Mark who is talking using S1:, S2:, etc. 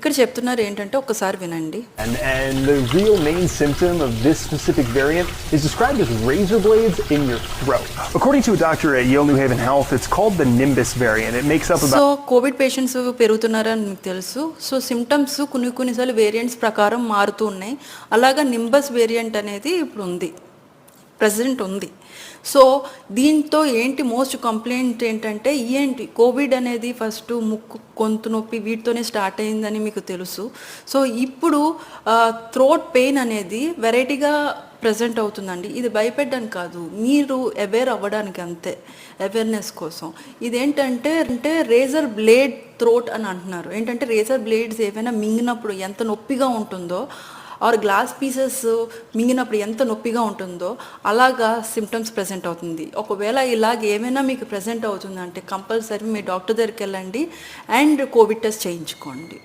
S1: ఇక్కడ చెప్తున్నారు ఏంటంటే ఒకసారి వినండి.
S2: And and the real main symptom of this specific variant is described as razor blades in your throat according to doctor a Yale New Haven Health it's called the Nimbus variant it makes up
S1: so COVID patients పెరుగుతున్నారని మీకు తెలుసు. So symptoms కొన్ని కొన్నిసార్లు variants ప్రకారం మారుతూ ఉన్నాయి. అలాగా Nimbus variant అనేది ఇప్పుడు ఉంది. ప్రజెంట్ ఉంది. సో దీంతో ఏంటి మోస్ట్ కంప్లైంట్ ఏంటంటే ఏంటి కోవిడ్ అనేది ఫస్ట్ ముక్కు గొంతు నొప్పి వీటితోనే స్టార్ట్ అయిందని మీకు తెలుసు. సో ఇప్పుడు థ్రోట్ పెయిన్ అనేది వెరైటీగా ప్రజెంట్ అవుతుందండి. ఇది భయపెట్టడానికి కాదు. మీరు అవేర్ అవ్వడానికి అంతే అవేర్నెస్ కోసం. ఇదేంటంటే అంటే రేజర్ బ్లేడ్ థ్రోట్ అని అంటున్నారు. ఏంటంటే రేజర్ బ్లేడ్స్ ఏవైనా మింగినప్పుడు ఎంత నొప్పిగా ఉంటుందో ఆర్ గ్లాస్ పీసెస్ మింగినప్పుడు ఎంత నొప్పిగా ఉంటుందో అలాగా సిమ్టమ్స్ ప్రజెంట్ అవుతుంది. ఒకవేళ ఇలాగ ఏమైనా మీకు ప్రజెంట్ అవుతుందంటే కంపల్సరీ మీ డాక్టర్ దగ్గరికి వెళ్ళండి అండ్ కోవిడ్ టెస్ట్ చేయించుకోండి.